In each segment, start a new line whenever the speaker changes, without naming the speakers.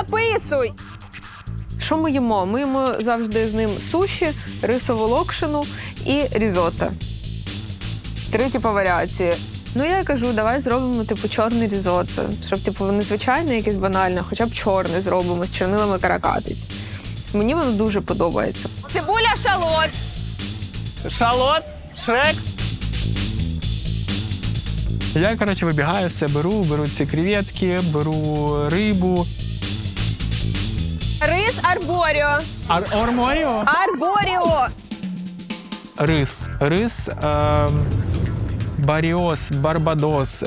записуй.
Що ми їмо? Ми їмо завжди з ним суші, рисову локшину і різотто. Три типу варіації. Ну я й кажу, давай зробимо типу чорний різотто, щоб типу не звичайне, якесь банальне, хоча б чорний зробимо з чорнилами каракатиць. Мені воно дуже подобається.
Цибуля шалот.
Шалот, шрек. Я, коротше, вибігаю, все беру, беру ці креветки, беру рибу.
Рис арборіо.
Ар Орморіо?
Арборіо.
Рис. Рис. Е Баріос, Барбадос,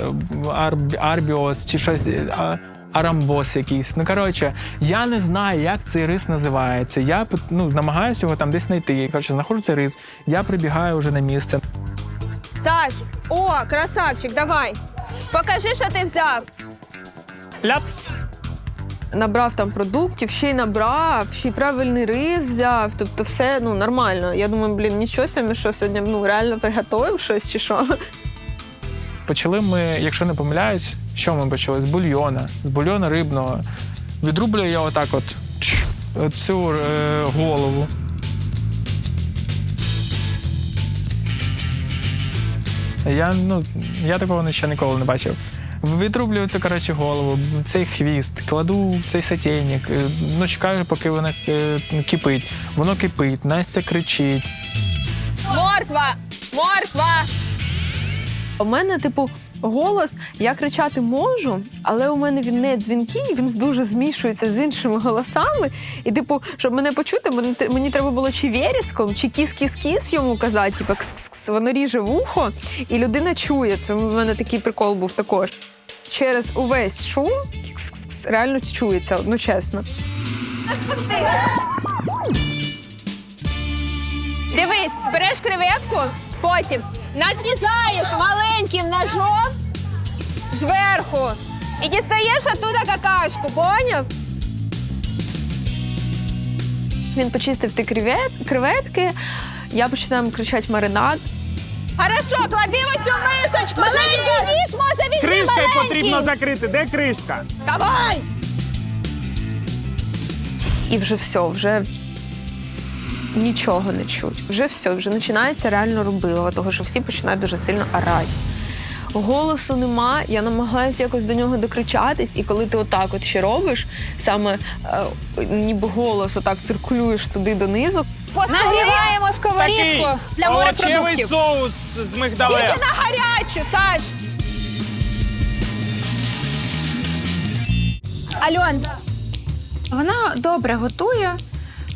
Ар Арбіос чи щось. а, Арамбос якийсь. Ну, коротше, я не знаю, як цей рис називається. Я ну, намагаюся його там десь знайти. Я коротше, знаходжу цей рис, я прибігаю вже на місце.
Саш, о, красавчик, давай. Покажи, що ти взяв.
Ляпс.
Набрав там продуктів, ще й набрав, ще й правильний рис взяв. Тобто все ну нормально. Я думаю, блін, нічого собі, що сьогодні ну реально приготуємо щось чи що.
Почали ми, якщо не помиляюсь, що ми почали? З бульйона, з бульйона рибного. Відрублюю я отак от цю е, голову. Я, ну, я такого ще ніколи не бачив. Відрублюю цю коротше, голову, цей хвіст, кладу в цей сотейник, е, ну, чекаю, поки вона е, кипить. Воно кипить, Настя кричить.
Морква! Морква!
У мене, типу, голос, я кричати можу, але у мене він не дзвінкий, він дуже змішується з іншими голосами. І, типу, щоб мене почути, мені, мені треба було чи вереском, чи кіс-кіс-кіс йому казати, типу, кс-кс-кс. воно ріже вухо, і людина чує. Це в мене такий прикол був також. Через увесь шум кс-кс-кс, реально чується, ну чесно.
Дивись, береш креветку, потім надрізаєш маленьким ножом зверху і дістаєш оттуда какашку, поняв?
Він почистив ті кревет, креветки, я починаю кричати маринад.
Хорошо, клади в цю
потрібно закрити. Де кришка?
Давай!
і вже все, вже нічого не чуть. Вже все, вже починається реально рубилово, того що всі починають дуже сильно орати. Голосу нема, я намагаюся якось до нього докричатись, і коли ти отак от ще робиш, саме е, ніби голос отак циркулюєш туди донизу,
Нагріваємо сковорідку для
овочевий
морепродуктів.
соус з мигдалем.
Тільки на гарячу, Саш. Альон,
Вона добре готує,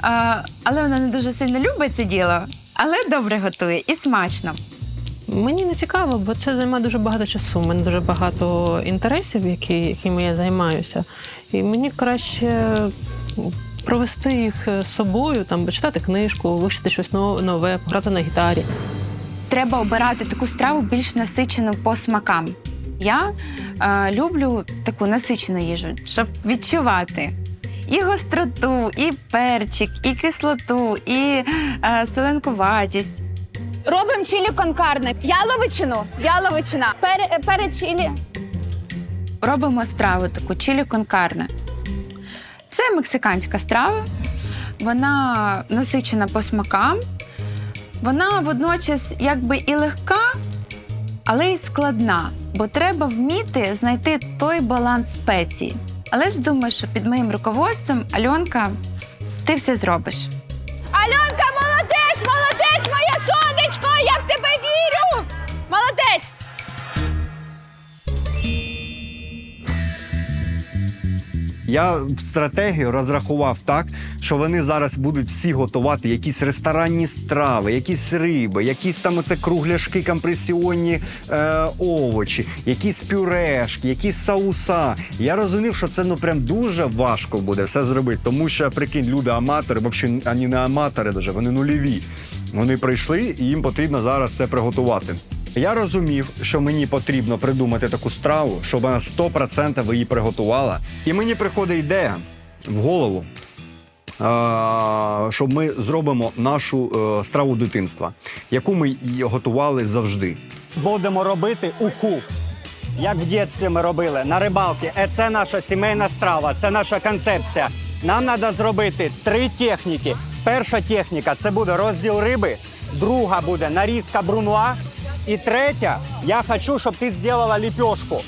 а, але вона не дуже сильно любить це діло, але добре готує і смачно.
Мені не цікаво, бо це займає дуже багато часу. У мене дуже багато інтересів, які, якими я займаюся. І мені краще провести їх з собою, там, почитати книжку, вивчити щось нове, пограти на гітарі.
Треба обирати таку страву більш насичену по смакам. Я е, люблю таку насичену їжу, щоб відчувати і гостроту, і перчик, і кислоту, і е, соленкуватість.
робимо чилі конкарне. Яловичину. Яловичина. Пере, перець чилі.
робимо страву таку чилі конкарне. Це мексиканська страва. Вона насичена по смакам. Вона водночас якби і легка, але й складна, бо треба вміти знайти той баланс спецій. Але ж думаю, що під моїм руководством Альонка, ти все зробиш.
Альонка, Я
стратегію розрахував так, що вони зараз будуть всі готувати якісь ресторанні страви, якісь риби, якісь там оце кругляшки, компресіонні е, овочі, якісь пюрешки, якісь сауса. Я розумів, що це ну прям дуже важко буде все зробити, тому що прикинь, люди аматори, взагалі ані не аматори, даже, вони нульові. Вони прийшли і їм потрібно зараз це приготувати. Я розумів, що мені потрібно придумати таку страву, щоб вона 100% її приготувала. І мені приходить ідея в голову, щоб ми зробимо нашу е, страву дитинства, яку ми готували завжди.
Будемо робити уху.
як в дитинстві ми робили на рибалці. Е, Це наша сімейна страва, це наша концепція. Нам треба зробити три техніки. Перша техніка це буде розділ риби, друга буде нарізка брунуа. І третя, я хочу, щоб ти зробила ліпьошку.